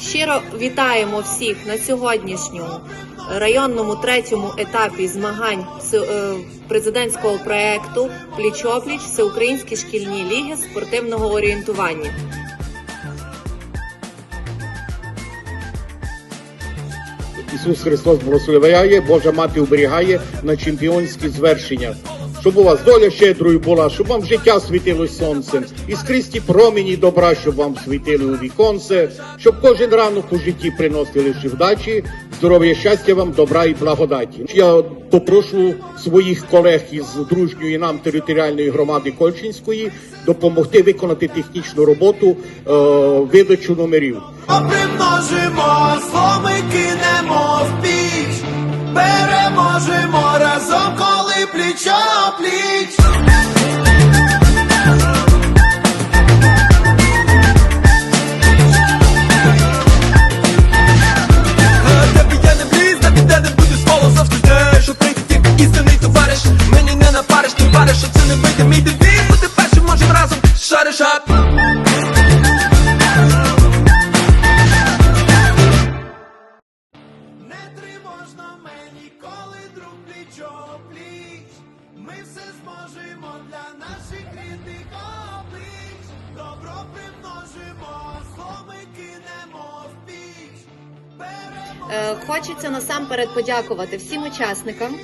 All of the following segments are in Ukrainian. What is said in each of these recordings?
Щиро вітаємо всіх на сьогоднішньому районному третьому етапі змагань е, президентського проекту Пліч-опліч Всеукраїнські шкільні ліги спортивного орієнтування. Ісус Христос благословляє, Божа мати оберігає на чемпіонські звершення. Щоб у вас доля щедрою була, щоб вам життя світило сонцем, скрізь промені добра, щоб вам світили у віконце, щоб кожен ранок у житті приносили вдачі, здоров'я, щастя вам, добра і благодаті. Я попрошу своїх колег із дружньої нам територіальної громади Кольчинської допомогти виконати технічну роботу е, видачу номерів. Коли пліч не вліз, де б не буде своло завжди те, що прийде тільки істинний товариш. Мені не напариш, ти вариш, що це не вийде, мій дебіт, бути першим можем разом, шариш ап. Не тривожно мені, коли друг пліч пліч. Ми все зможемо для наших рідних облич. Добро примножимо, зло ми кинемо в піч. Е, Хочеться насамперед подякувати всім учасникам.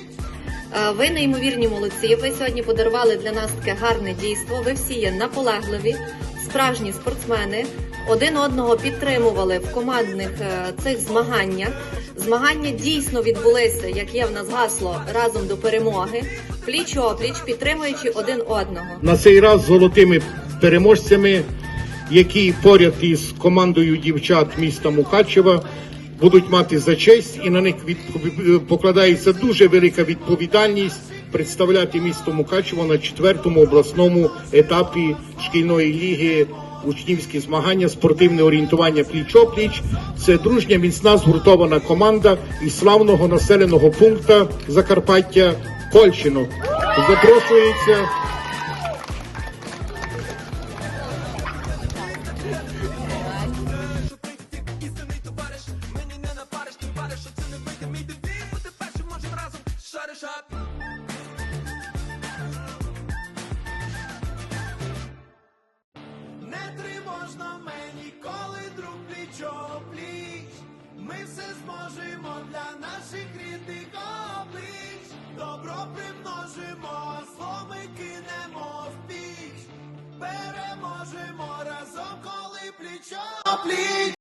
Е, Ви неймовірні молодці. Ви сьогодні подарували для нас таке гарне дійство. Ви всі є наполегливі, справжні спортсмени. Один одного підтримували в командних е, цих змаганнях. Змагання дійсно відбулися, як є в нас гасло, разом до перемоги, пліч опліч, підтримуючи один одного. на цей раз золотими переможцями, які поряд із командою дівчат міста Мукачева будуть мати за честь, і на них від, покладається дуже велика відповідальність представляти місто Мукачево на четвертому обласному етапі шкільної ліги. Учнівські змагання, спортивне орієнтування пліч-опліч. Це дружня, міцна згуртована команда із славного населеного пункту Закарпаття Кольщину. Запрошується Істинний Ми все зможемо для наших рідних облич. Добро примножимо, зло кинемо в піч. Переможемо разом, коли плічо пліч.